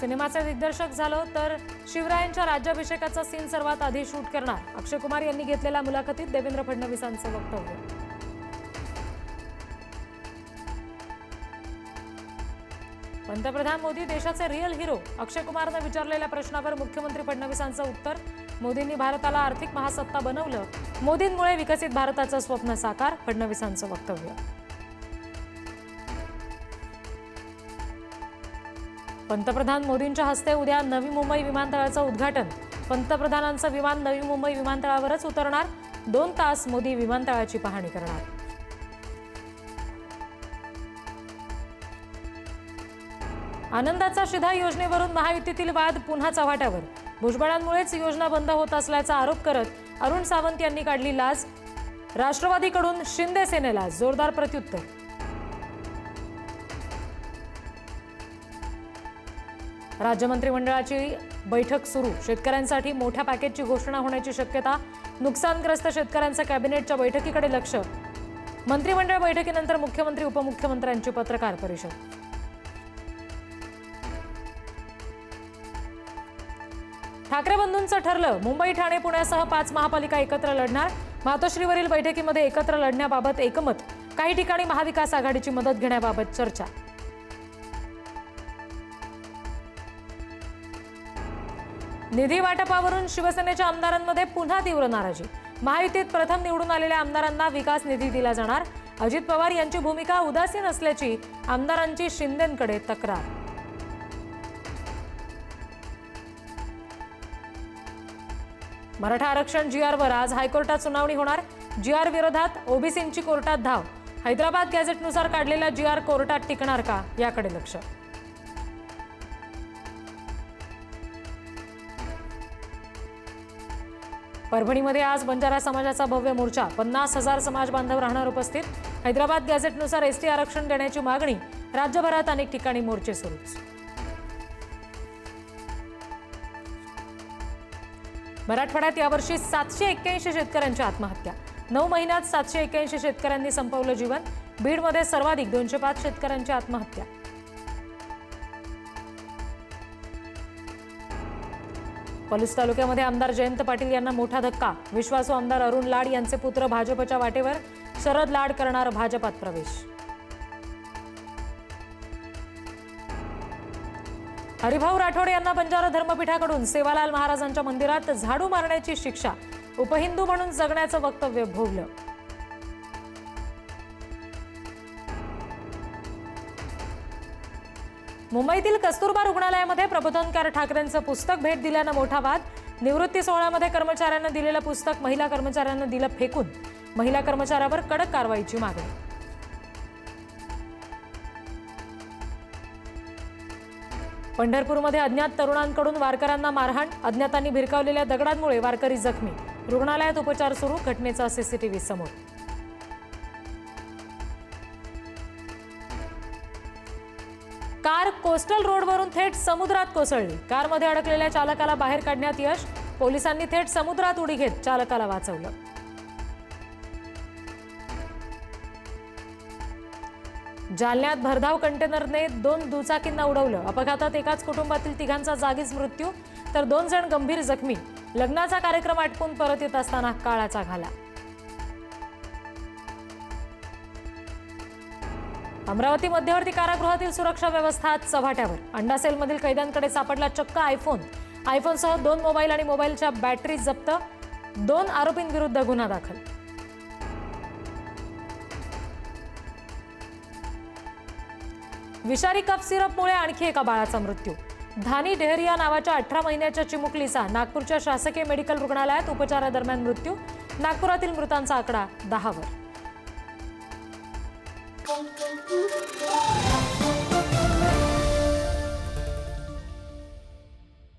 सिनेमाचे दिग्दर्शक झालो तर शिवरायांच्या राज्याभिषेकाचा सीन सर्वात आधी शूट करणार. अक्षय कुमार यांनी घेतलेल्या मुलाखतीत देवेंद्र फडणवीसांचं वक्तव्य. पंतप्रधान मोदी देशाचे रिअल हिरो अक्षय कुमारनं विचारलेल्या प्रश्नावर मुख्यमंत्री फडणवीसांचं उत्तर. मोदींनी भारताला आर्थिक महासत्ता बनवलं. मोदींमुळे विकसित भारताचं स्वप्न साकार फडणवीसांचं वक्तव्य. पंतप्रधान मोदींच्या हस्ते उद्या नवी मुंबई विमानतळाचं उद्घाटन. पंतप्रधानांचं विमान नवी मुंबई विमानतळावरच उतरणार. दोन तास मोदी विमानतळाची पाहणी करणार. आनंदाचा शिधा योजनेवरून महायुतीतील वाद पुन्हा चव्हाट्यावर. भुजबळांमुळेच योजना बंद होत असल्याचा आरोप करत अरुण सावंत यांनी काढली लाज राष्ट्रवादीकडून शिंदे सेनेला जोरदार प्रत्युत्तर. राज्य मंत्रिमंडळाची बैठक सुरू. शेतकऱ्यांसाठी मोठ्या पॅकेजची घोषणा होण्याची शक्यता नुकसानग्रस्त शेतकऱ्यांचं कॅबिनेटच्या बैठकीकडे लक्ष. मंत्रिमंडळ बैठकीनंतर मुख्यमंत्री उपमुख्यमंत्र्यांची पत्रकार परिषद. ठाकरे बंधूंचं ठरलं मुंबई ठाणे पुण्यासह पाच महापालिका एकत्र लढणार. मातोश्रीवरील बैठकीमध्ये एकत्र लढण्याबाबत एकमत. काही ठिकाणी महाविकास आघाडीची मदत घेण्याबाबत चर्चा. निधी वाटपावरून शिवसेनेच्या आमदारांमध्ये पुन्हा तीव्र नाराजी. महायुतीत प्रथम निवडून आलेल्या आमदारांना विकास निधी दिला जाणार. अजित पवार यांची भूमिका उदासीन असल्याची आमदारांची शिंदेकडे तक्रार. मराठा आरक्षण जी आरवर आज हायकोर्टात सुनावणी होणार. जी आर विरोधात ओबीसींची कोर्टात धाव. हैदराबाद गॅझेटनुसार काढलेला जी आर कोर्टात टिकणार का? याकडे लक्ष. परभणीमध्ये आज बंजारा समाजाचा भव्य मोर्चा. पन्नास हजार समाज बांधव राहणार उपस्थित. हैदराबाद गॅझेटनुसार एसटी आरक्षण देण्याची मागणी. राज्यभरात अनेक ठिकाणी मोर्चे सुरूच. मराठवाड्यात यावर्षी सातशे एक्क्याऐंशी शेतकऱ्यांची आत्महत्या. नऊ महिन्यात सातशे एक्क्याऐंशी शेतकऱ्यांनी संपवलं जीवन. बीडमध्ये सर्वाधिक दोनशे पाच शेतकऱ्यांची आत्महत्या. पलूस तालुक्यामध्ये आमदार जयंत पाटील यांना मोठा धक्का. विश्वासू आमदार अरुण लाड यांचे पुत्र भाजपच्या वाटेवर शरद लाड करणार भाजपात प्रवेश. हरिभाऊ राठोड यांना बंजारा धर्मपीठाकडून सेवालाल महाराजांच्या मंदिरात झाडू मारण्याची शिक्षा. उपहिंदू म्हणून जगण्याचं वक्तव्य भोगलं मुंबईतील कस्तुरबा रुग्णालयामध्ये प्रबोधनकार ठाकरेंचं पुस्तक भेट दिल्यानं मोठा वाद. निवृत्ती सोहळ्यामध्ये कर्मचाऱ्यांना दिलेलं पुस्तक महिला कर्मचाऱ्यांना दिलं फेकून. महिला कर्मचाऱ्यावर कडक कारवाईची मागणी. पंढरपूरमध्ये अज्ञात तरुणांकडून वारकऱ्यांना मारहाण. अज्ञातांनी भिरकावलेल्या दगडांमुळे वारकरी जखमी. रुग्णालयात उपचार सुरू घटनेचा सीसीटीव्ही समोर. कार कोस्टल रोडवरून थेट समुद्रात कोसळली. कारमध्ये अडकलेल्या चालकाला बाहेर काढण्यात यश पोलिसांनी थेट समुद्रात उडी घेत चालकाला वाचवलं. जालन्यात भरधाव कंटेनरने दोन दुचाकींना उडवलं. अपघातात एकाच कुटुंबातील तिघांचा जागीच मृत्यू तर दोन जण गंभीर जखमी. लग्नाचा कार्यक्रम आटपून परत येत असताना काळाचा घाला. अमरावती मध्यवर्ती कारागृहातील सुरक्षा व्यवस्था चव्हाट्यावर. अंडा सेलमधील कैद्यांकडे सापडला चक्क आयफोन. आयफोनसह दोन मोबाईल आणि मोबाईलच्या बॅटरी जप्त दोन आरोपींविरुद्ध गुन्हा दाखल. विषारी कप सिरपमुळे आणखी एका बाळाचा मृत्यू. धानी डेहरिया नावाच्या अठरा महिन्याच्या चिमुकलीचा नागपूरच्या शासकीय मेडिकल रुग्णालयात उपचारादरम्यान मृत्यू. नागपुरातील मृतांचा आकडा दहावर. Música